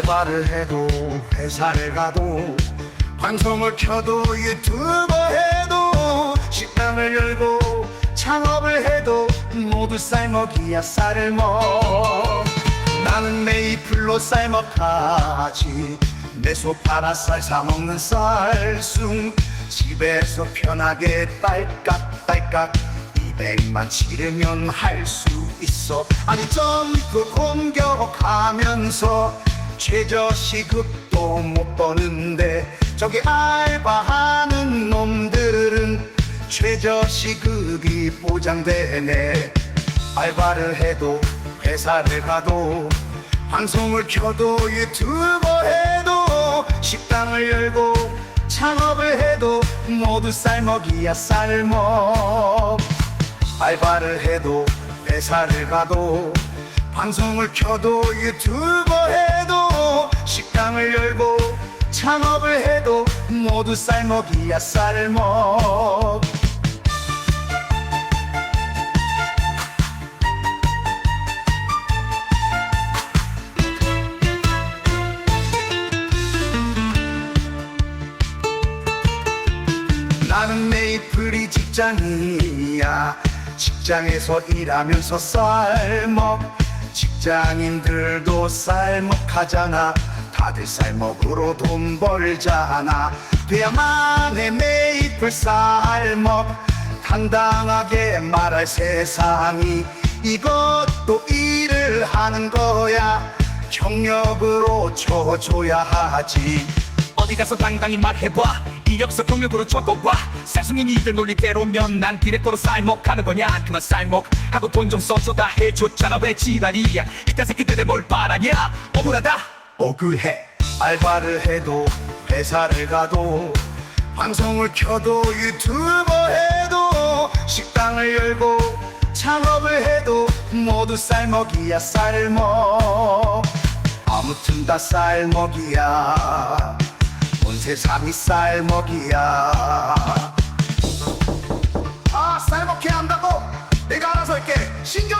알바를 해도 회사를 가도 방송을 켜도 유튜버 해도 식당을 열고 창업을 해도 모두 쌀먹이야 쌀을 먹. 나는 메이플로 쌀먹하지. 내 소파라 쌀 사먹는 쌀숭 집에서 편하게 딸깍딸깍. 200만 치르면 할 수 있어. 아니 점프 공격하면서 최저시급도 못 버는데 저기 알바하는 놈들은 최저시급이 보장되네. 알바를 해도 회사를 가도 방송을 켜도 유튜버 해도 식당을 열고 창업을 해도 모두 쌀먹이야 쌀먹. 알바를 해도 회사를 가도 방송을 켜도 유튜버 해도 식당을 열고 창업을 해도 모두 쌀먹이야 쌀먹. 나는 메이플이 직장이야. 직장에서 일하면서 쌀먹 직장인들도 쌀먹하잖아. 다들 쌀먹으로 돈 벌잖아. 돼야만의 메이플 쌀먹 당당하게 말할 세상이 이것도 일을 하는 거야. 경력으로 쳐줘야 하지 어디 가서 당당히 말해봐. 이력서 경력으로 적어봐. 사승인 이들 논리대로면 난 디렉터로 쌀먹하는 거냐? 그만 쌀먹 하고 돈 좀 써줘. 다 해줬잖아. 왜 지랄이야? 이딴 새끼들에 뭘 바라냐? 억울하다. 억울해. 알바를 해도 회사를 가도 방송을 켜도 유튜버 해도 식당을 열고 창업을 해도 모두 쌀먹이야 쌀먹. 아무튼 다 쌀먹이야. 온 세상이 쌀먹이야. 아 쌀먹해 한다고 내가 알아서 할게. 신경 꺼